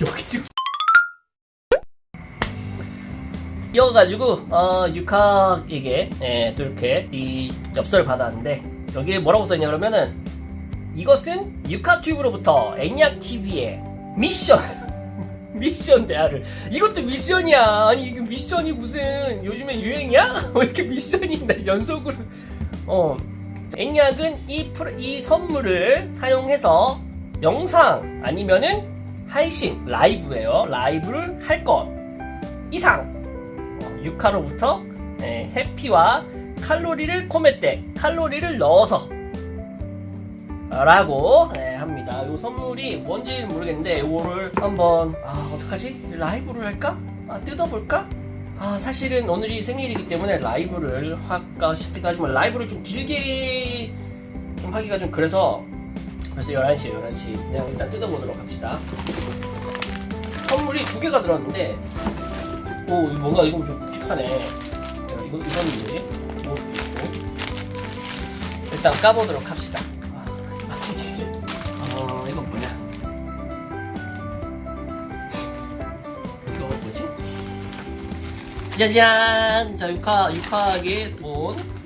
여기 지금 이어가지고 어, 유카에게 예, 또 이렇게 이 엽서를 받았는데 여기에 뭐라고 써있냐 그러면은 이것은 유카튜브로부터 애니악TV의 미션 미션 대화를. 이것도 미션이야. 아니 이게 미션이 무슨 요즘에 유행이야? 왜 이렇게 미션이 있나 연속으로. 어 애니악은 이, 프로- 이 선물을 사용해서 영상 아니면은 配신 라이브예요 라이브를 할 것 이상 어, 유카로부터 예, 해피와 칼로리를 코메때 칼로리를 넣어서 라고 예, 합니다. 이 선물이 뭔지 모르겠는데 이거를 한번 아 어떡하지? 라이브를 할까? 아 뜯어볼까? 아 사실은 오늘이 생일이기 때문에 라이브를 할까 싶기도 하지만 라이브를 좀 길게 좀 하기가 좀 그래서 그래서 11시 11시 그냥 일단 뜯어보도록 합시다. 선물이 두 개가 들었는데 오 뭔가 이거 좀 묵직하네. 야, 이거 이거는 뭐지? 이것도 있고 일단 까보도록 합시다. 아. 어 이거 뭐냐? 이거 뭐지? 짜잔! 자 육화 육화하게 온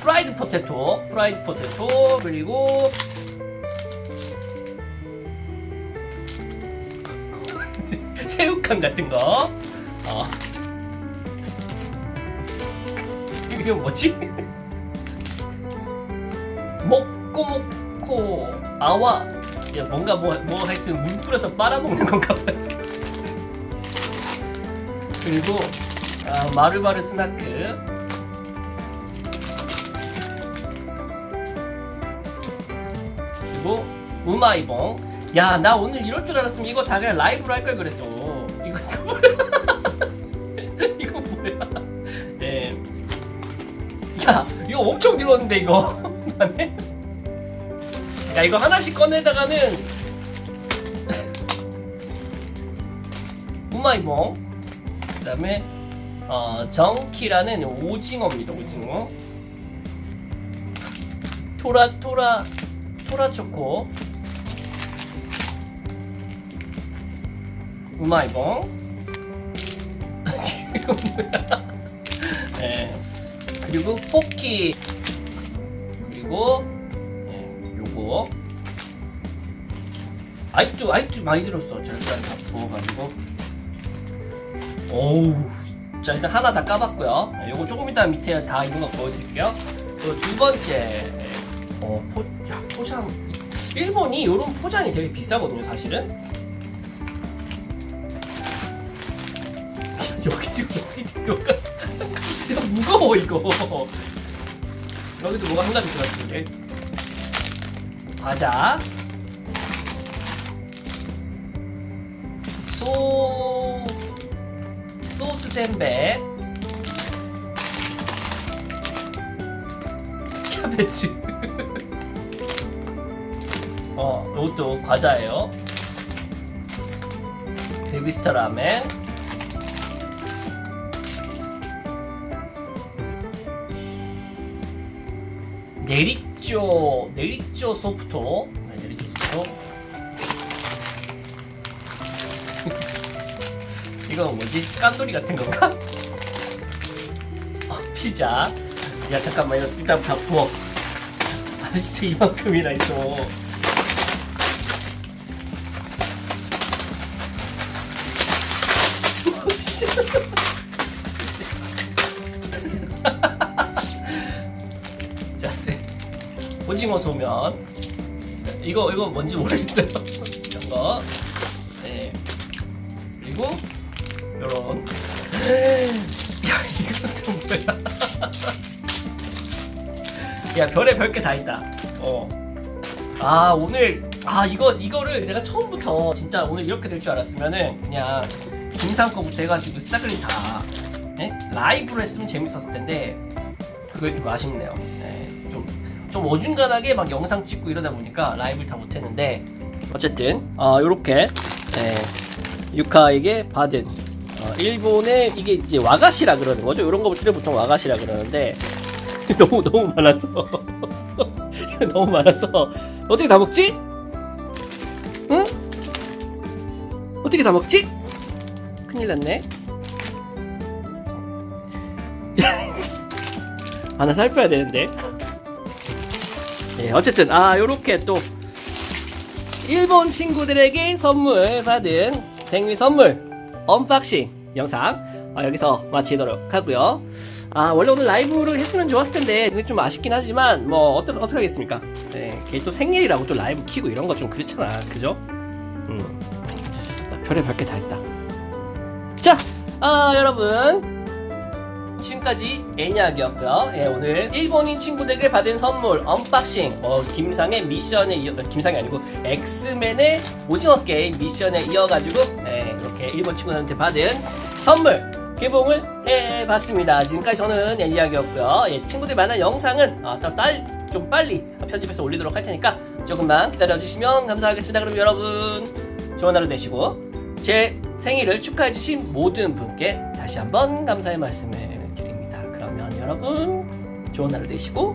프라이드 포테토, 프라이드 포테토 그리고 새우깡 같은 거. 어. 이거 뭐지? 먹고 먹고 아와. 야 뭔가 뭐, 뭐 하여튼 물 뿌려서 빨아먹는 건가 봐요. 그리고 아, 마르바르 스나크. 그리고 우마이봉. 야, 나 오늘 이럴 줄 알았으면 이거 다 그냥 라이브로 할 걸 그랬어. 이거 이거 뭐야? 이거 뭐야? 네. 야, 이거 엄청 들었는데 이거. 야, 이거 하나씩 꺼내다가는 우마이봉. 그 다음에 어, 정키라는 오징어입니다. 오징어. 토라 토라 토라 초코. 우마이봉. 네. 그리고 포키. 그리고 네, 요거. 아이투 아이투 많이 들었어. 절단 다 부어가지고. 오우. 자 일단 하나 다 까봤고요. 네, 요거 조금 이따 밑에 다 있는 거 보여드릴게요. 그리고 두 번째. 어, 포, 야, 포장. 일본이 요런 포장이 되게 비싸거든요, 사실은. 여기도 여기도 뭐가. 이거 무거워 이거. 여기도 뭐가 한 가지 들어있는데 과자. 소 소스 샌베. 캐베츠 어 이것도 과자예요. 베비스타 라멘. 내리쪼 내리쪼 소프토. 네, 내리쪼 소프토. 이거 뭐지? 깐돌이 같은 건가? 아 피자. 야 잠깐만. 이거 일단 다 부어 아 진짜 이만큼이나 있어 자, 세- 오징어 소면. 이거 이거 뭔지 모르겠어요. 이런 거. 네. 그리고 요런. 야, 이것도 뭐야? 야, 별에 별게 다 있다. 어. 아, 오늘 아, 이거 이거를 내가 처음부터 진짜 오늘 이렇게 될 줄 알았으면은 그냥 김상 거부터 해가지고 싹을 다 네? 라이브로 했으면 재밌었을 텐데 그게 좀 아쉽네요. 네, 좀, 좀 어중간하게 막 영상 찍고 이러다 보니까 라이브를 다 못했는데 어쨌든 어, 이렇게 네, 유카에게 받은 어, 일본의 이게 이제 와가시라 그러는 거죠. 이런 것들을 보통 와가시라 그러는데 너무 너무 많아서 너무 많아서 어떻게 다 먹지? 응? 어떻게 다 먹지? 큰일 났네. 하나 살펴야 되는데. 네, 어쨌든 아 요렇게 또 일본 친구들에게 선물 받은 생일 선물 언박싱 영상 아, 여기서 마치도록 하고요. 아 원래 오늘 라이브를 했으면 좋았을 텐데 이게 좀 아쉽긴 하지만 뭐 어떡 어떻게 하겠습니까? 네, 걔또 생일이라고 또 라이브 키고 이런 거 좀 그렇잖아, 그죠? 음, 나 별의 별게 다 했다. 자, 아 여러분 지금까지 애니악이었고요. 예, 오늘 일본인 친구들에게 받은 선물 언박싱, 뭐 김상의 미션에 이어, 김상이 아니고 엑스맨의 오징어 게임 미션에 이어가지고 예, 이렇게 일본 친구들한테 받은 선물 개봉을 해봤습니다. 지금까지 저는 애니악이었고요. 예, 친구들 만난 영상은 아, 또 딸, 좀 빨리 편집해서 올리도록 할 테니까 조금만 기다려주시면 감사하겠습니다. 그럼 여러분 좋은 하루 되시고 제 생일을 축하해주신 모든 분께 다시 한번 감사의 말씀을 드립니다. 그러면 여러분 좋은 하루 되시고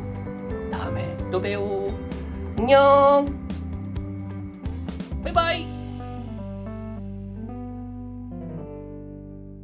다음에 또 봬요. 안녕. 바이바이.